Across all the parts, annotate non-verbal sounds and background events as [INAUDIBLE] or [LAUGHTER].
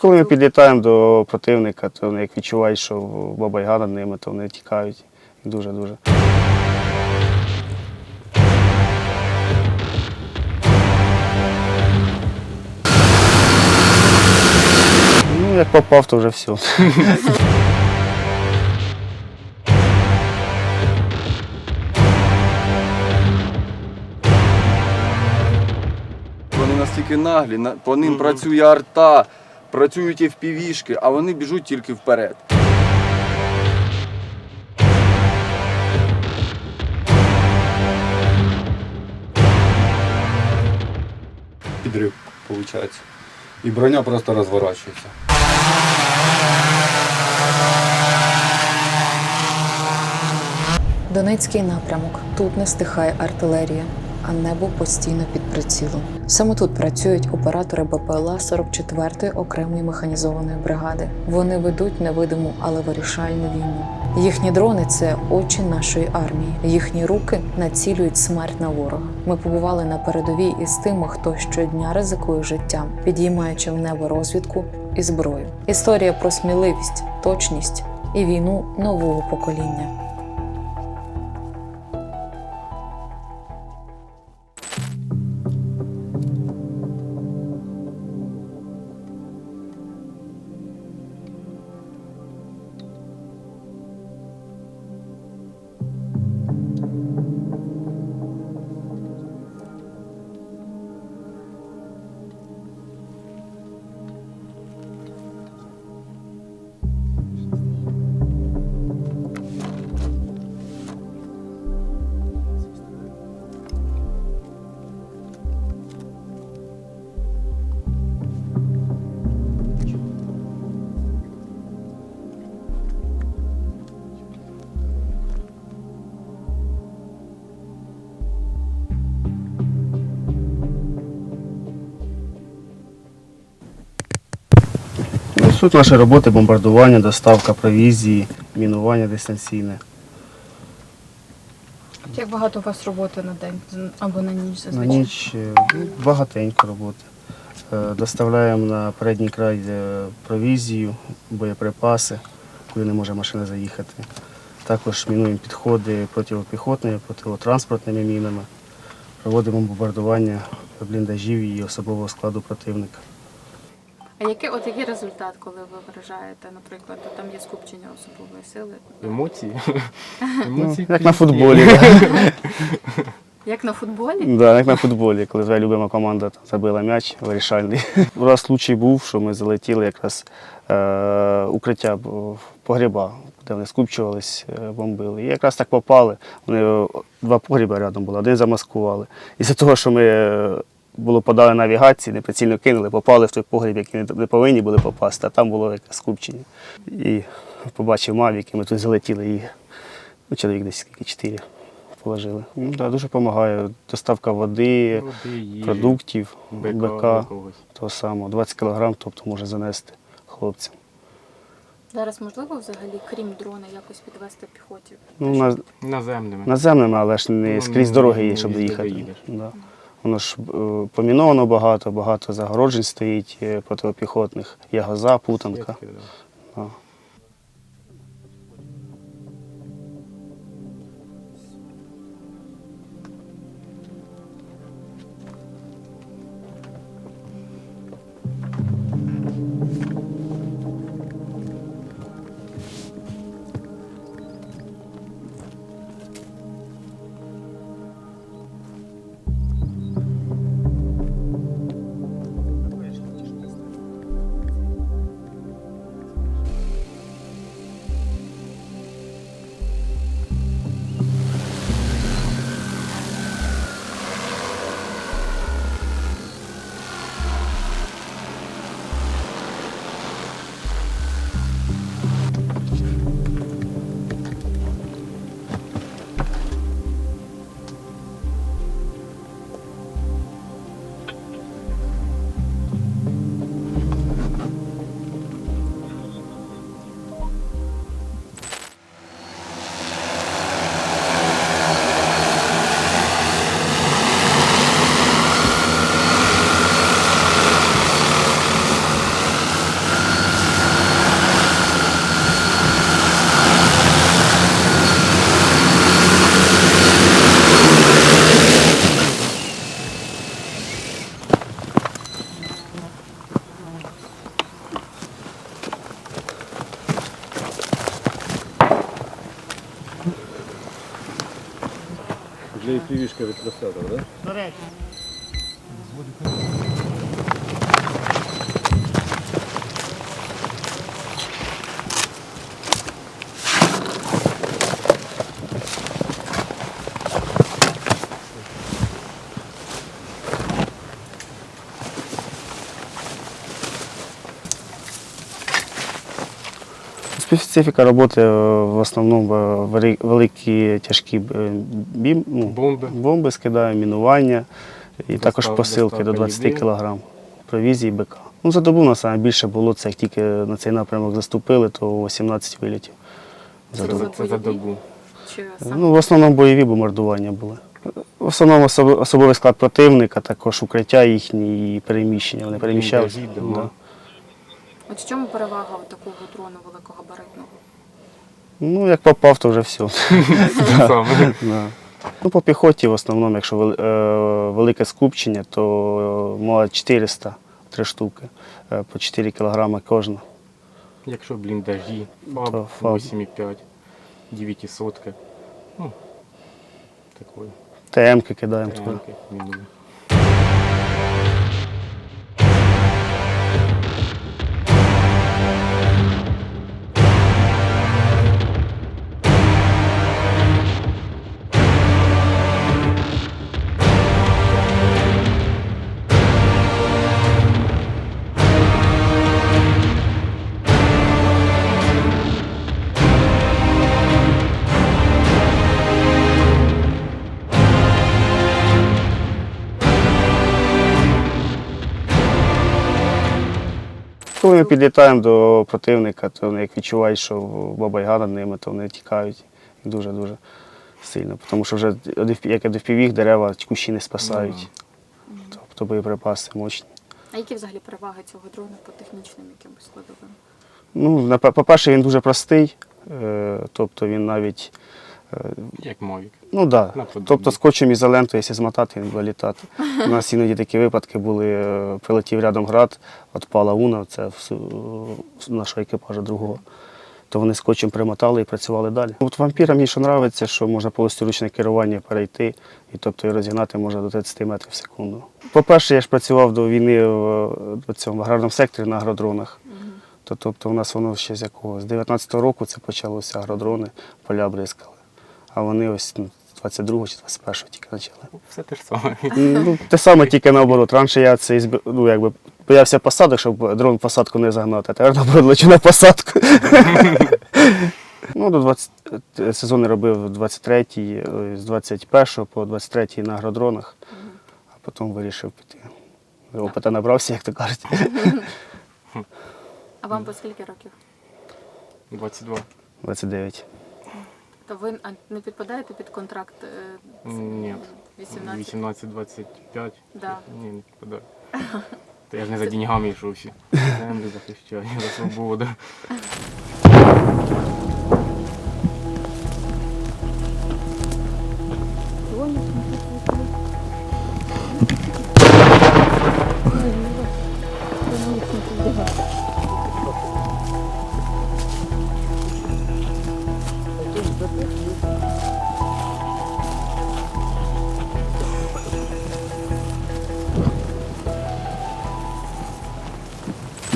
Коли ми підлітаємо до противника, то вони як відчувають, що баба-яга над ними, то вони тікають. Дуже-дуже. Ну, як попав, то вже все. Вони настільки наглі, на- по ним працює арта, працюють і впівішки, а вони біжуть тільки вперед. підрив, виходить. І броня просто розворачується. Донецький напрямок. Тут не стихає артилерія, а небо постійно під прицілом. Саме тут працюють оператори БПЛА 44-ї окремої механізованої бригади. Вони ведуть невидиму, але вирішальну війну. Їхні дрони це очі нашої армії. Їхні руки націлюють смерть на ворога. Ми побували на передовій із тими, хто щодня ризикує життям, підіймаючи в небо розвідку і зброю. Історія про сміливість, точність і війну нового покоління. Суть нашої роботи бомбардування, доставка провізії, мінування дистанційне. Як багато у вас роботи на день або на ніч На ніч е, ну, багатенько роботи. Е, Доставляємо на передній край е, провізію, боєприпаси, куди не може машина заїхати. Також мінуємо підходи протипіхотними, протитранспортними мінами. Проводимо бомбардування бліндажів і особового складу противника. А який от який результат, коли ви виражаєте, наприклад, от там є скупчення особової сили? Емоції. [LAUGHS] Ну, Емоції. як на футболі. [LAUGHS] Як на футболі? Да, як на футболі, коли твоя любима команда там забила м'яч вирішальний. [LAUGHS] Раз случай був, що ми залетіли якраз е, укриття погріба, де вони скупчувались, е, бомбили. І якраз так попали. Вони е, два погріба рядом були, один замаскували. І за того, що ми е, було подали навігації, неприцільно кинули, попали в той погріб, який не повинні були попасти, а там було якесь скупчення. І побачив Мавік, і ми тут залетіли і ну, чоловік десь скільки чотири положили. Ну, да, дуже допомагає. Доставка води, Води, продуктів, БК БК, якогось. того самого. 20 кг, тобто може занести хлопцям. Зараз можливо взагалі, крім дрона, якось підвести піхоті? Ну, на, Наземними. наземними, але ж не Ну, скрізь не- дороги є, не щоб везде доїхати. доїдеш. Да. Воно ж е, поміновано багато, багато загороджень стоїть протипіхотних. Ягоза, путанка. Да. Від трьохсотого, так? Специфіка роботи е, в основному е, великі тяжкі е, бім, ну, Бомби. бомби скидаю, мінування і Достав- також посилки до 20 їди. кг провізії БК. Ну, за добу нас саме більше було, це як тільки на цей напрямок заступили, то 18 вилітів. За Це добу. за Це за добу. Ну, в основному бойові бомбардування були. В основному особовий склад противника, також укриття їхні і переміщення. Вони переміщалися. Да. От в чому перевага от такого дрону великогабаритного? Ну, як попав, то вже все. [LAUGHS] Да. Ну, по піхоті в основному, якщо е, велике скупчення, то мала 400 три штуки, е, по 4 кілограми кожна. Якщо бліндажі, ФАБ ФАБ. 8,5, 900. Ну, такої ТМ-ки кидаємо туди. Коли ми підлітаємо до противника, то вони як відчувають, що баба над ними, то вони тікають дуже-дуже сильно. Тому що вже як і впівіг, дерева кущі не спасають. Тобто боєприпаси мощні. А які взагалі переваги цього дрона по технічним якимось складовим? Ну, по-перше, він дуже простий, е, тобто він навіть. Е, Як Мавік. Ну так. Наподобі. Тобто скотчем ізолентою, якщо змотати, він буде літати. У нас іноді такі випадки були, е, прилетів рядом град, отпала уна, це нашого екіпажа другого. То вони скотчем примотали і працювали далі. От вампірам мені що подобається, що можна повністю ручне керування перейти, і тобто і розігнати можна до 30 метрів в секунду. По-перше, я ж працював до війни в, в цьому аграрному секторі на агродронах. То, тобто у нас воно ще з якого? З 19-го року це почалося агродрони, поля бризкали. А вони ось ну, 22-го чи 21-го тільки почали. Все те ж саме. Ну, те саме тільки наоборот. Раніше я це ізб- ну, якби, боявся посадок, щоб дрон посадку не загнати, а тепер наоборот лечу на посадку. ну, до 20, е, сезони робив 23-й, ой, з 21 по 23 на агродронах, а потім вирішив піти. Опита набрався, як то кажуть. А вам по скільки років? 22. 29. То ви а, не підпадаєте під контракт е, з Ні. 18? 18-25. Да. Ні, не підпадаю. [LAUGHS] Та я ж не за деньгами йшов всі. Землю захищаю, за свободу. [LAUGHS]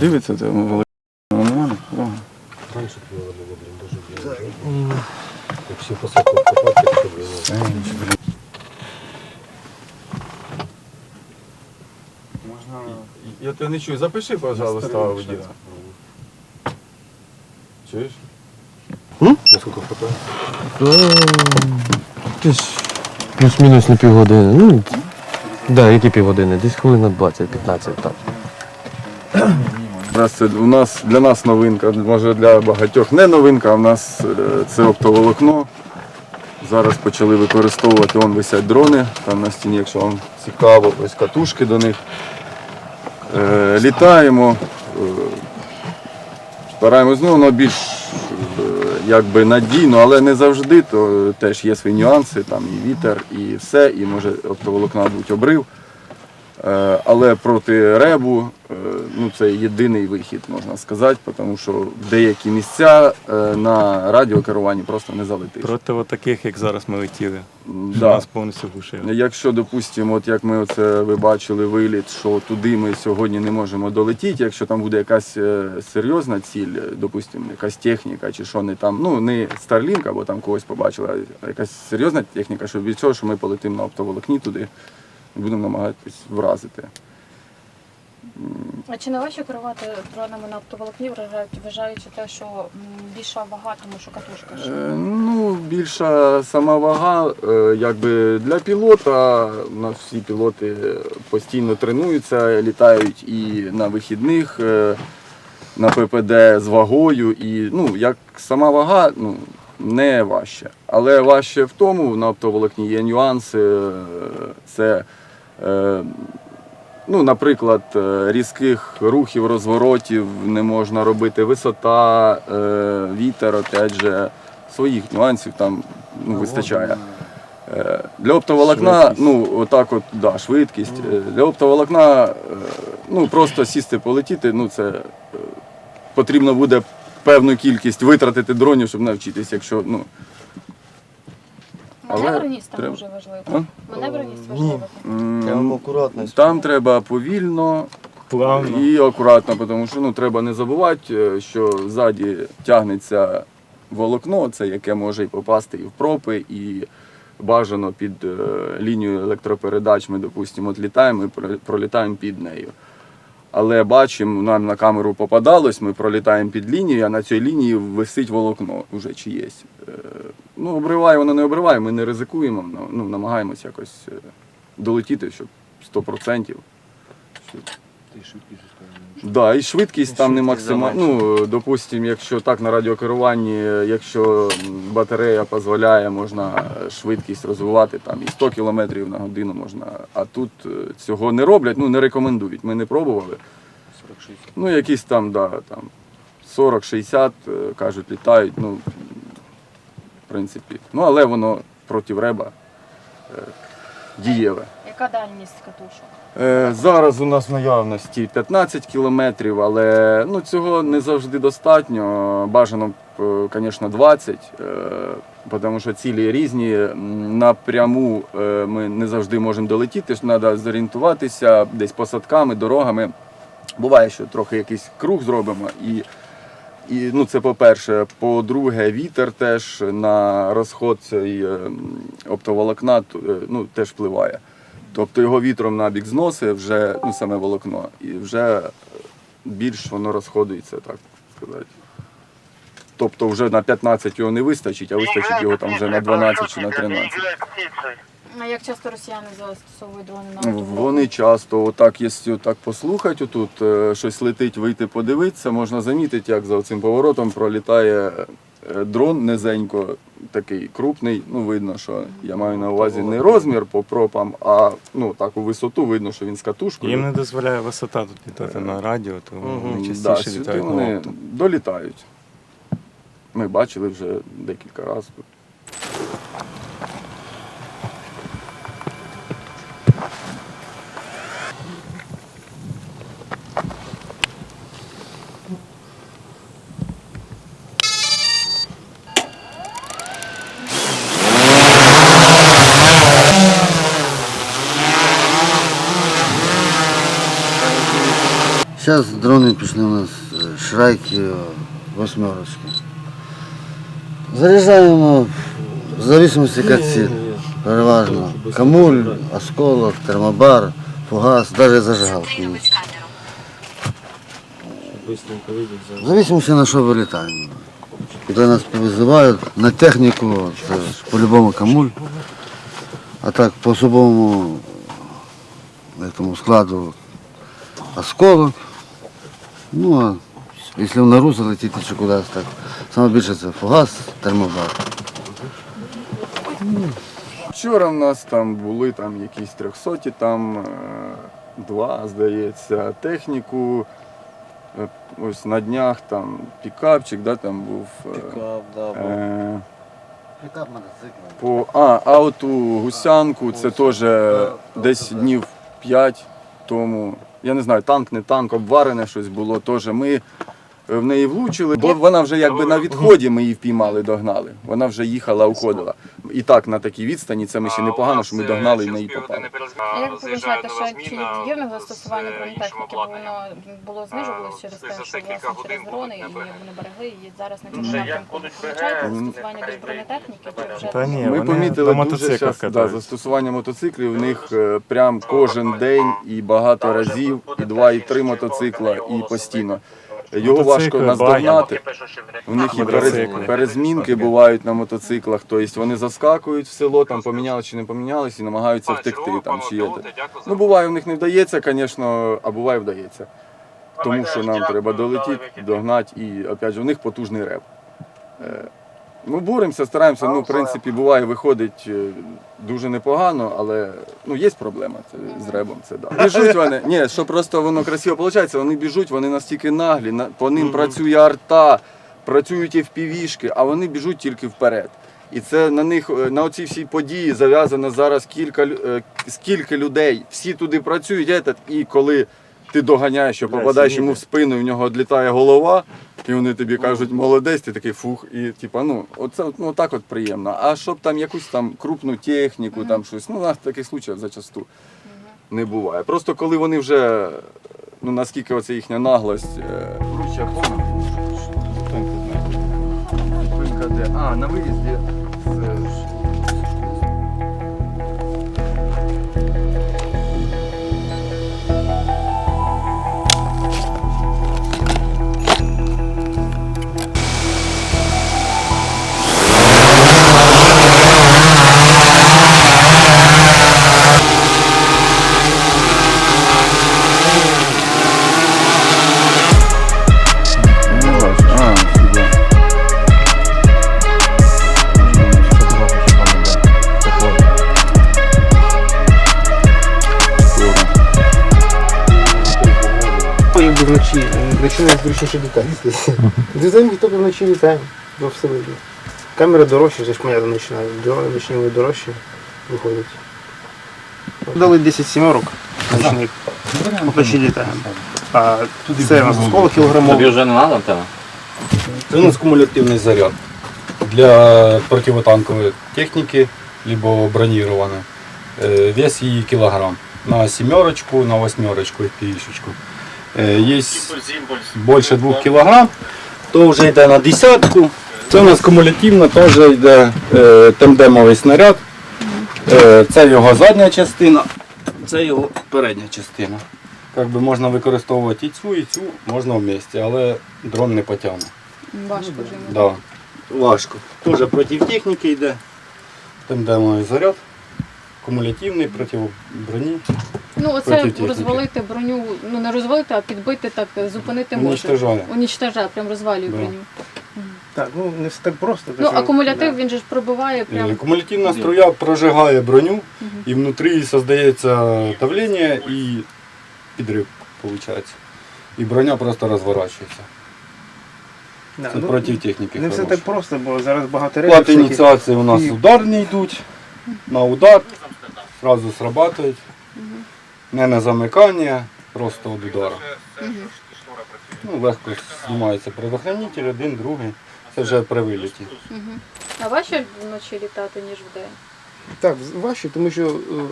Дивиться це велике. Нормально? Раніше було бліндажі. Як всі посадки вкопати, щоб було. Я тебе не чую. Запиши, пожалуйста, аудіо. Чуєш? Наскільки хватає? Плюс-мінус на півгодини. Ну, да, які півгодини? Десь хвилин на 20-15, так. Раз це у нас для нас новинка, може для багатьох не новинка, а в нас е, це оптоволокно. Зараз почали використовувати, вон висять дрони, там на стіні, якщо вам цікаво, ось катушки до них. Е, літаємо, е, стараємось, ну воно більш якби надійно, але не завжди, то теж є свої нюанси, там і вітер, і все, і може оптоволокна бути обрив. Е, Але проти ребу е, ну, це єдиний вихід, можна сказати, тому що деякі місця е, на радіокеруванні просто не залетиш. Проти от таких, як зараз ми летіли. Да. Нас повністю глушили. Якщо, допустимо, от як ми оце ви бачили виліт, що туди ми сьогодні не можемо долетіти, якщо там буде якась серйозна ціль, допустимо, якась техніка чи що не там, ну не Starlink або там когось побачили, а якась серйозна техніка, що від цього, що ми полетимо на оптоволокні туди і будемо намагатись вразити. А чи не важче керувати дронами на оптоволокні, вважаючи те, що більша вага, тому що катушка ж? Е, Ну, більша сама вага, е, якби для пілота, у нас всі пілоти постійно тренуються, літають і на вихідних, е, на ППД з вагою. І ну, як сама вага, ну, не важче. Але важче в тому, на оптоволокні є нюанси. Це, ну, наприклад, е, різких рухів, розворотів не можна робити, висота, е, вітер, опять же, своїх нюансів там ну, вистачає. Е, Для оптоволокна, Швидкість. ну отак от, да, швидкість. Е, Для оптоволокна, е, ну просто сісти полетіти, ну це е, потрібно буде певну кількість витратити дронів, щоб навчитись, якщо ну. Але Маневреність там дуже важлива. Маневреність важлива. м, акуратно. Там треба повільно Плавно. і акуратно, тому що ну, треба не забувати, е, що ззаді тягнеться волокно, це яке може і попасти і в пропи, і бажано під е, лінію електропередач. Ми, допустимо, літаємо і пролітаємо під нею. Але бачимо, нам на камеру попадалось, ми пролітаємо під лінію, а на цій лінії висить волокно вже чиєсь. Е, Ну, обриває, воно не обриває, ми не ризикуємо, ну, ну, намагаємось якось е, долетіти, щоб 100%. Щоб... Да, і швидкість там не максимальна. Ну, допустимо, якщо так на радіокеруванні, якщо батарея дозволяє, можна швидкість розвивати там і 100 км на годину можна. А тут е, цього не роблять, ну не рекомендують. Ми не пробували. Ну, якісь там, да, там 40-60, е, кажуть, літають. Ну, в принципі. Ну, але воно проти реба е, дієве. Яка дальність катушок? Е, Зараз у нас в наявності 15 кілометрів, але ну, цього не завжди достатньо. Бажано, звісно, 20, е, тому що цілі різні. Напряму е, ми не завжди можемо долетіти, треба зорієнтуватися десь посадками, дорогами. Буває, що трохи якийсь круг зробимо. І, і ну, це по-перше. По-друге, вітер теж на розход цієї е, оптоволокна ну, теж впливає. Тобто його вітром на бік зносить вже ну, саме волокно, і вже більш воно розходується, так сказати. Тобто вже на 15 його не вистачить, а вистачить його там вже на 12 чи на 13. А як часто росіяни застосовують дрони на Ну. Вони часто, отак, якщо так послухати, отут е, щось летить, вийти подивитися, можна замітити, як за цим поворотом пролітає е, дрон низенько, такий крупний. Ну, видно, що я маю на увазі не розмір по пропам, а ну, так у висоту видно, що він з катушкою. Їм не дозволяє висота тут літати на радіо, тому вони частіше да, літають вони долітають. Ми бачили вже декілька разів. Зараз дрони пішли у нас е, шрайки, е, восьмерочки. Заряджаємо в зависимості яка ціль. Переважно. Камуль, осколок, термобар, фугас, навіть зажигалки. В зависимості на що вилітаємо. Куди нас визивають, на техніку, це ж по-любому камуль. А так по особовому складу осколок. Ну а якщо в нору залетіти чи кудись так, саме більше це фугас, термобар. Вчора в нас там були там якісь трьохсоті, там е, два, здається, техніку. Е, Ось на днях там пікапчик, да, там був. е, пікап, да, бо е, Пікап мотоцикл. По, а, а от у гусянку це теж десь днів 5 тому, я не знаю, танк, не танк, обварене щось було теж. Ми в неї влучили, бо вона вже якби на відході ми її впіймали, догнали. Вона вже їхала, уходила. І так на такій відстані це ми ще непогано, що ми догнали і в неї попали. А як ви вважаєте, що чи є в них застосування бронетехніки, бо воно було знижувалось через те, що власне через дрони і вони берегли і зараз на цьому напрямку вивчаєте застосування більш бронетехніки, чи вже Та ні, Ми помітили дуже часто да, застосування мотоциклів. У них е, прям кожен день і багато разів, і два, і три мотоцикла, і постійно. Його важко наздогнати. У них і перезмінки бувають на мотоциклах. Тобто вони заскакують в село, там поміняли чи не помінялись, і намагаються втекти. Там, чи є. Ну, буває, в них не вдається, звісно, а буває вдається. Тому що нам треба долетіти, догнати, і опять же, у них потужний реп. Е, Ну, боремося, стараємося. Ну, в принципі, буває, виходить е, дуже непогано, але ну, є проблема це, з ребом. Це да. Біжуть вони. Ні, що просто воно красиво виходить, вони біжуть, вони настільки наглі, на- по ним працює арта, працюють і впівішки, а вони біжуть тільки вперед. І це на них е, на оці всі події зав'язано зараз кілька е, скільки людей, всі туди працюють, і коли ти доганяєш, що попадаєш йому в спину, і в нього відлітає голова, і вони тобі кажуть, молодець, ти такий фух, і типа, ну, оце ну, так от приємно. А щоб там якусь там крупну техніку, там щось, ну, у нас таких случаїв зачасту не буває. Просто коли вони вже, ну наскільки оце їхня наглость. е, Зупинка де? А, на виїзді. Найзручніше літати. Дизайн тільки вночі літаємо, бо все видно. Камера дорожча, це ж. Дрони ночні вони дорожчі виходять. Дали 10 сімерок ночних, вночі літаємо. А це у нас осколок кілограмовий. вже не треба тебе? Це у нас кумулятивний заряд для противотанкової техніки, либо бронірованої. Е, Вес її кілограм. На сімерочку, на восьмерочку і пішечку. Є більше 2 кілограм, то вже йде на десятку. Це у нас кумулятивно, теж йде е, темдемовий снаряд. Е, це його задня частина, це його передня частина. Як би можна використовувати і цю, і цю, можна в місті, але дрон не потягне. важко вже. Да. Важко. Теж проти техніки йде. Темдемовий заряд. Кумулятивний проти броні. Ну, оце розвалити броню, ну не розвалити, а підбити так, зупинити може. Уничтожає. Уничтожає, прям розвалює Да. броню. Так, ну не все так просто. Ну, так акумулятив він же ж пробиває Е, прям. Кумулятивна струя прожигає броню, і внутрі создається давлення і підрив, виходить. І броня просто розворачується. Да, Це ну, проти техніки. Не все так просто, бо зараз багато речей. Плати ініціації у нас І- ударні йдуть, на удар, одразу срабатують. Не на замикання, просто від удара. Ну, легко знімається предохранитель, один, другий. Це вже при виліті. А важче вночі літати, ніж вдень? Так, важче, тому що е,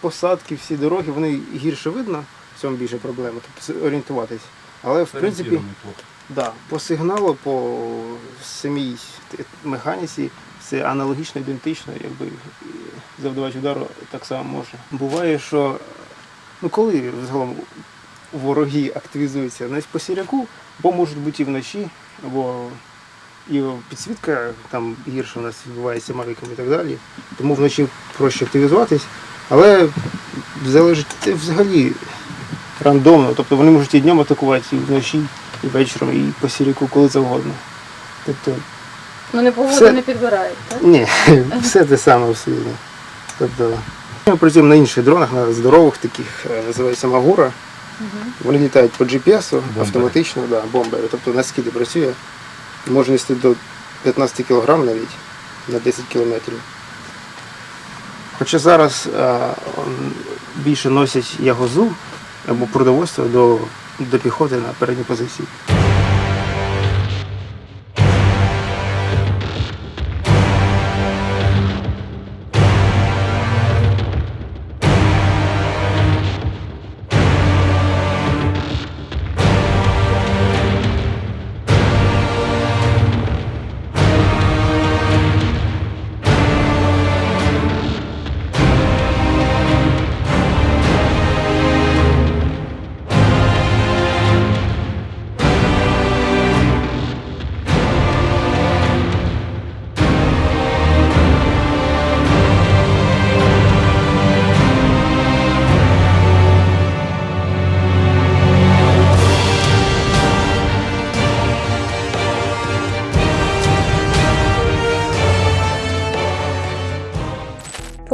посадки, всі дороги, вони гірше видно, в цьому більше проблема, тобто орієнтуватись. Але в принципі, да, по сигналу, по самій механіці це аналогічно, ідентично, якби завдавач удару так само може. Буває, що ну коли взагалом вороги активізуються навіть по сіряку, бо можуть бути і вночі, або і підсвітка там гірше у нас відбувається мавіками і так далі. Тому вночі проще активізуватись, але залежить це взагалі рандомно. Тобто вони можуть і днем атакувати, і вночі, і вечором, і по сіряку, коли завгодно. Тобто, Ну не погода Все. не підбирають, так? ні, [LAUGHS] все те саме абсолютно. Тобто, ми працюємо на інших дронах, на здорових таких, е, називається Магура. Вони літають по GPS автоматично, да, бомбери. Тобто на скиди працює. Може нести до 15 кг навіть на 10 кілометрів. Хоча зараз е, м, більше носять ягозу або продовольство до, до піхоти на передній позиції.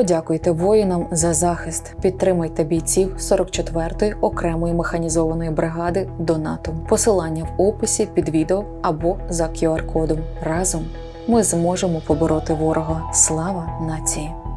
Подякуйте воїнам за захист. Підтримайте бійців 44-ї окремої механізованої бригади донатом. Посилання в описі під відео або за QR-кодом. Разом ми зможемо побороти ворога. Слава нації!